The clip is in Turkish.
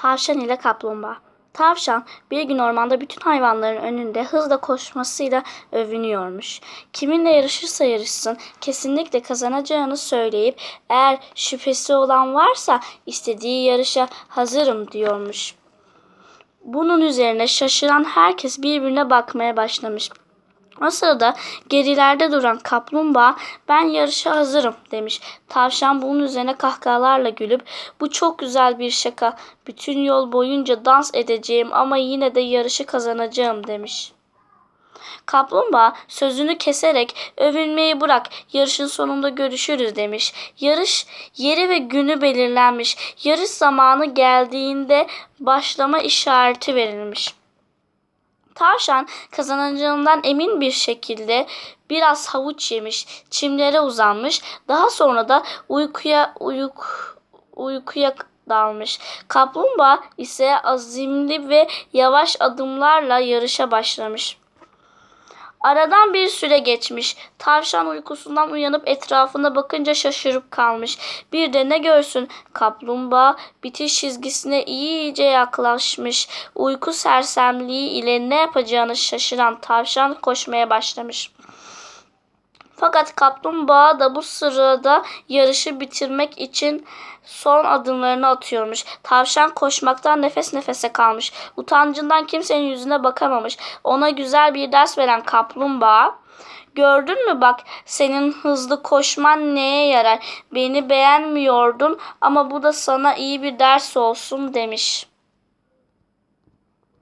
Tavşan ile kaplumbağa. Tavşan bir gün ormanda bütün hayvanların önünde hızla koşmasıyla övünüyormuş. Kiminle yarışırsa yarışsın kesinlikle kazanacağını söyleyip eğer şüphesi olan varsa istediği yarışa hazırım diyormuş. Bunun üzerine şaşıran herkes birbirine bakmaya başlamış. O sırada gerilerde duran kaplumbağa ben yarışa hazırım demiş. Tavşan bunun üzerine kahkahalarla gülüp bu çok güzel bir şaka. Bütün yol boyunca dans edeceğim ama yine de yarışı kazanacağım demiş. Kaplumbağa sözünü keserek övünmeyi bırak yarışın sonunda görüşürüz demiş. Yarış yeri ve günü belirlenmiş. Yarış zamanı geldiğinde başlama işareti verilmiş. Tavşan kazanacağından emin bir şekilde biraz havuç yemiş, çimlere uzanmış. Daha sonra da uykuya uyuk uykuya dalmış. Kaplumbağa ise azimli ve yavaş adımlarla yarışa başlamış. Aradan bir süre geçmiş. Tavşan uykusundan uyanıp etrafına bakınca şaşırıp kalmış. Bir de ne görsün? Kaplumbağa bitiş çizgisine iyice yaklaşmış. Uyku sersemliği ile ne yapacağını şaşıran tavşan koşmaya başlamış. Fakat kaplumbağa da bu sırada yarışı bitirmek için son adımlarını atıyormuş. Tavşan koşmaktan nefes nefese kalmış. Utancından kimsenin yüzüne bakamamış. Ona güzel bir ders veren kaplumbağa Gördün mü bak senin hızlı koşman neye yarar? Beni beğenmiyordun ama bu da sana iyi bir ders olsun demiş.